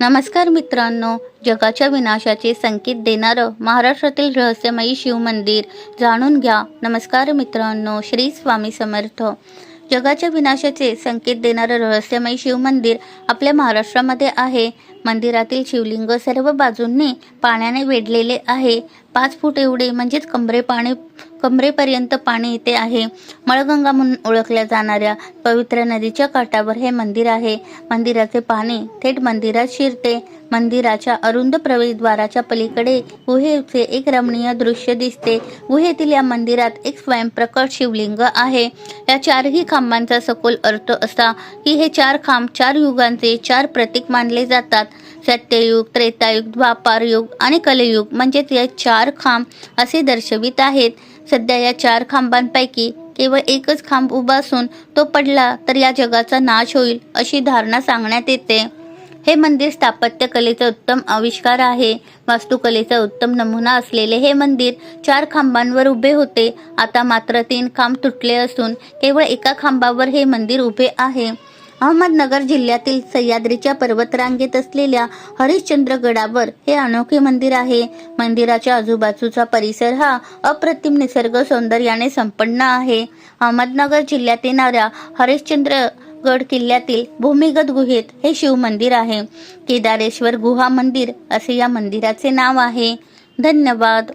नमस्कार मित्रांनो जगाच्या विनाशाचे संकेत देणारं महाराष्ट्रातील रहस्यमयी शिवमंदिर जाणून घ्या. नमस्कार मित्रांनो श्री स्वामी समर्थ. जगाच्या विनाशाचे संकेत देणारं रहस्यमयी शिवमंदिर आपल्या महाराष्ट्रामध्ये आहे. मंदिरातील शिवलिंग सर्व बाजूंनी पाण्याने वेढलेले आहे. पाच फूट एवढे म्हणजेच कमरे पाणी कमरेपर्यंत पाणी इथे आहे. मळगंगा म्हणून ओळखल्या जाणाऱ्या पवित्र नदीच्या काठावर हे मंदिर आहे. मंदिराचे पाणी थेट मंदिरात शिरते. मंदिराच्या अरुंद प्रवेशद्वाराच्या पलीकडे गुहेचे एक रमणीय दृश्य दिसते. गुहेतील या मंदिरात एक स्वयंप्रकट शिवलिंग आहे. या चारही खांबांचा सखोल अर्थ असा की हे चार खांब चार युगांचे चार प्रतीक मानले जातात. सत्ययुग त्रेतायुग द्वापार युग आणि कलयुग म्हणजेच या चार खांब असे दर्शवित आहेत. सध्या या चार खांबांपैकी केवळ एकच खांब उभा असून तो पडला तर या जगाचा नाश होईल अशी धारणा सांगण्यात येते. हे मंदिर स्थापत्य कलेचा उत्तम आविष्कार आहे. वास्तुकलेचा उत्तम नमुना असलेले हे मंदिर चार खांबांवर उभे होते. आता मात्र तीन खांब तुटले असून केवळ एका खांबावर हे मंदिर उभे आहे. अहमदनगर जिल्ह्यातील सह्याद्रीच्या पर्वतरांगेत असलेल्या हरिश्चंद्रगडावर हे अनोखे मंदिर आहे. मंदिराच्या आजूबाजूचा परिसर हा अप्रतिम निसर्ग सौंदर्याने संपन्न आहे. अहमदनगर जिल्ह्यात येणाऱ्या हरिश्चंद्र गड किल्ल्यातील भूमिगत गुहेत हे शिव मंदिर आहे. केदारेश्वर गुहा मंदिर असे या मंदिराचे नाव आहे. धन्यवाद.